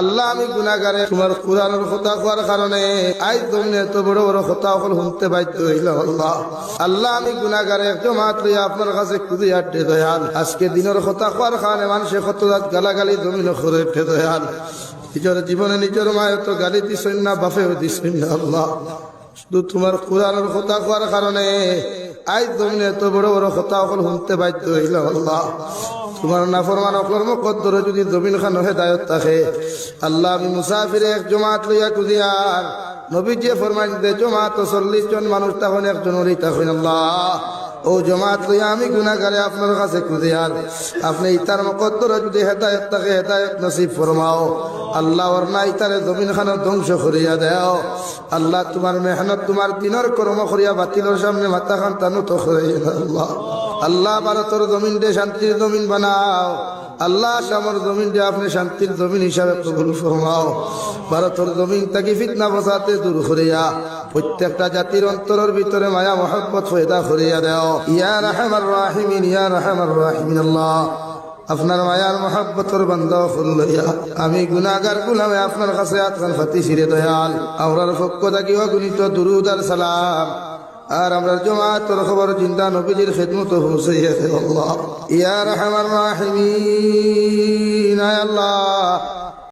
আল্লাহ, আমি গুনাগারে তোমার কোরআনের কথা কোয়ার কারণে আজ তুমি এত বড় বড় কথা সকল শুনতে বাধ্য হইল, আল্লাহ। আল্লাহ, আমি গুনাগারে একটু মাত্র আপনার কাছে খুবই আড্ডে দয়াল। আজকে দিনের কথা কোয়ার কারণে মানুষের কত রাত গালাগালি জমিন করে উঠে দয়াল। নিজের জীবনে নিজের মায়ের তো গালি দিছেন না, বাপেও দিছেন না, আল্লাহ। শুধু তোমার কোরআনের কথা কোয়ার কারণে আজ তুমি এত বড় বড় কথা সকল শুনতে বাধ্য হইল, আল্লাহ। তোমার নাফরমান অকলর মকদ্দরে যদি জমিন খান হেদায়ত থাকে, আল্লাহ আমি মুসাফিরে এক জমাত লইয়া কুদিয়ার নবী যে ফরমান দে জমাত চল্লিশ জন মানুষ তখন একজন ওরই তখন আল্লাহ। ও জমাত লইয়া আমি গুনাগারে আপনার কাছে কুদিয়ার আপনি ইতার মকদ্দরে যদি হেদায়ত থাকে, হেদায়ত নসিব ফরমাও। আল্লাহ ওর না ইতারে জমিন খান ধ্বংস করিয়া দেও। আল্লাহ তোমার মেহনত, তোমার দিনের কর্ম করিয়া বাতিলের সামনে মাথা খান তানু তো করিয়া আল্লাহ আল্লাহ ভারতের জমিন দিয়ে শান্তির জমিন বানাও। আল্লাহ জমিন দিয়ে আপনি শান্তির জমিন হিসাবে কবুল ফরমাও। ভারতের জমিন তাকে ফিতনা বসাতে দূর করিয়া প্রত্যেকটা জাতির অন্তরের ভিতরে মায়া, মহব্বত, ফয়দা করিয়া দেও। ইয়া রাহমার রাহিমিন, ইয়া রাহমার রাহিমিন আল্লাহ। আপনার মায়ার মহাব্বতর বান্দা লইয়া আমি গুনাগার গুলামে আপনার কাছে আতখান ফাতি সিরে দয়াল। আমরার পক্ষ থাকিও গুণিত দুরুদ আর সালাম। আর আমরা জমাতের খবর চিন্তা নবীজির খেদমত পৌঁছাইয়া দে আল্লাহ। ইয়া রহমান রাহিমিন, আয় আল্লাহ।